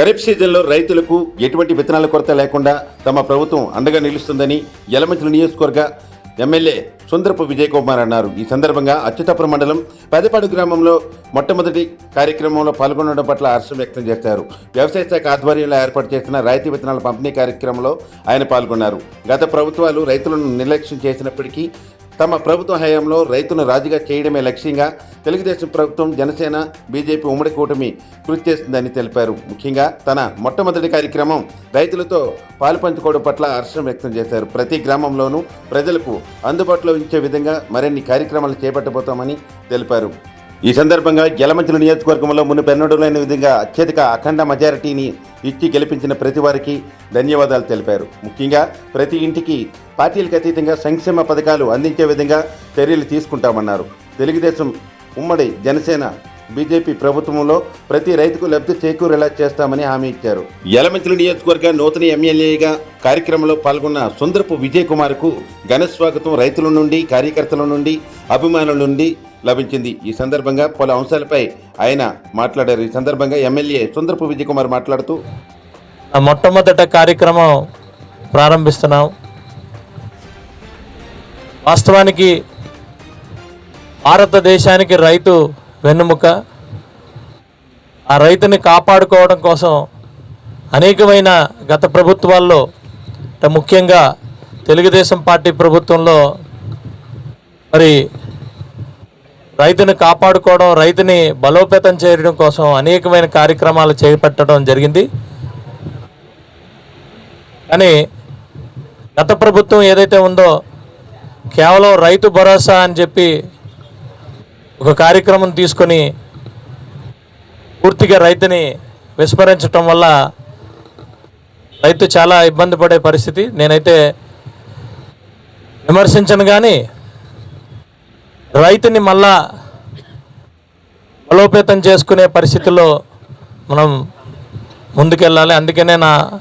ఖరీఫ్ సీజన్లో రైతులకు ఎటువంటి విత్తనాల కొరత లేకుండా తమ ప్రభుత్వం అండగా నిలుస్తుందని యలమంచుల నియోజకవర్గ ఎమ్మెల్యే సుందరపు విజయ్ కుమార్ అన్నారు. ఈ సందర్భంగా అచ్యుతాపురం మండలం పెదపాడు గ్రామంలో మొట్టమొదటి కార్యక్రమంలో పాల్గొనడం పట్ల హర్షం వ్యక్తం చేశారు. వ్యవసాయ శాఖ ఆధ్వర్యంలో ఏర్పాటు చేసిన రాయితీ విత్తనాల పంపిణీ కార్యక్రమంలో ఆయన పాల్గొన్నారు. గత ప్రభుత్వాలు రైతులను నిర్లక్ష్యం చేసినప్పటికీ తమ ప్రభుత్వ హయాంలో రైతును రాజుగా చేయడమే లక్ష్యంగా తెలుగుదేశం ప్రభుత్వం జనసేన బీజేపీ ఉమ్మడి కూటమి కృషి చేస్తుందని తెలిపారు. ముఖ్యంగా తన మొట్టమొదటి కార్యక్రమం రైతులతో పాలు పంచుకోవడం పట్ల హర్షం వ్యక్తం చేశారు. ప్రతి గ్రామంలోనూ ప్రజలకు అందుబాటులో ఉంచే విధంగా మరిన్ని కార్యక్రమాలు చేపట్టబోతామని తెలిపారు. ఈ సందర్భంగా యలమంచిలి నియోజకవర్గంలో మునుపెన్నడూ లేని విధంగా అత్యధిక అఖండ మెజారిటీని ఇచ్చి గెలిపించిన ప్రతి వారికి ధన్యవాదాలు తెలిపారు. ముఖ్యంగా ప్రతి ఇంటికి పార్టీలకు అతీతంగా సంక్షేమ పథకాలు అందించే విధంగా చర్యలు తీసుకుంటామన్నారు. తెలుగుదేశం ఉమ్మడి జనసేన బీజేపీ ప్రభుత్వంలో ప్రతి రైతుకు లబ్ధి చేకూరేలా చేస్తామని హామీ ఇచ్చారు. యలమంచిలి నియోజకవర్గ నూతన ఎమ్మెల్యేగా కార్యక్రమంలో పాల్గొన్న సుందరపు విజయ్ కుమార్కు ఘన స్వాగతం రైతుల నుండి కార్యకర్తల నుండి అభిమానుల నుండి లభించింది. ఈ సందర్భంగా పలు అంశాలపై ఆయన మాట్లాడారు. ఈ సందర్భంగా ఎమ్మెల్యే సుందరపు విజయకుమార్ మాట్లాడుతూ ఆ మొట్టమొదట కార్యక్రమం ప్రారంభిస్తున్నాం. వాస్తవానికి భారతదేశానికి రైతు వెన్నుముక. ఆ రైతుని కాపాడుకోవడం కోసం అనేకమైన గత ప్రభుత్వాల్లో ముఖ్యంగా తెలుగుదేశం పార్టీ ప్రభుత్వంలో మరి రైతుని కాపాడుకోవడం రైతుని బలోపేతం చేయడం కోసం అనేకమైన కార్యక్రమాలు చేపట్టడం జరిగింది. కానీ గత ప్రభుత్వం ఏదైతే ఉందో కేవలం రైతు భరోసా అని చెప్పి ఒక కార్యక్రమం తీసుకొని పూర్తిగా రైతుని విస్మరించటం వల్ల రైతు చాలా ఇబ్బంది పడే పరిస్థితి. నేనైతే విమర్శించను కానీ రైతుని మళ్ళా బలోపేతం చేసుకునే పరిస్థితుల్లో మనం ముందుకెళ్ళాలి. అందుకనే నా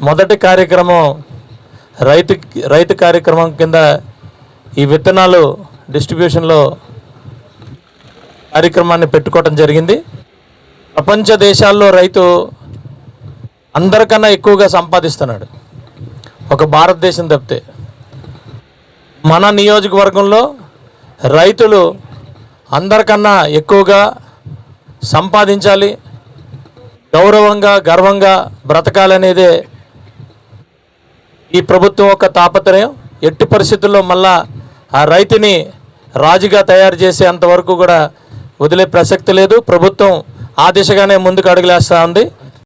మొదటి కార్యక్రమం రైతు రైతు కార్యక్రమం కింద ఈ విత్తనాలు డిస్ట్రిబ్యూషన్లో కార్యక్రమాన్ని పెట్టుకోవడం జరిగింది. ప్రపంచ దేశాల్లో రైతు అందరికన్నా ఎక్కువగా సంపాదిస్తున్నాడు. ఒక భారతదేశం తప్పితే. మన నియోజకవర్గంలో రైతులు అందరికన్నా ఎక్కువగా సంపాదించాలి. గౌరవంగా గర్వంగా బ్రతకాలనేదే ఈ ప్రభుత్వం యొక్క తాపత్రయం. ఎట్టి పరిస్థితుల్లో మళ్ళా ఆ రైతుని రాజుగా తయారు చేసే అంతవరకు కూడా వదిలే ప్రసక్తి లేదు. ప్రభుత్వం ఆ దిశగానే ముందుకు అడుగులేస్తూ ఉంది.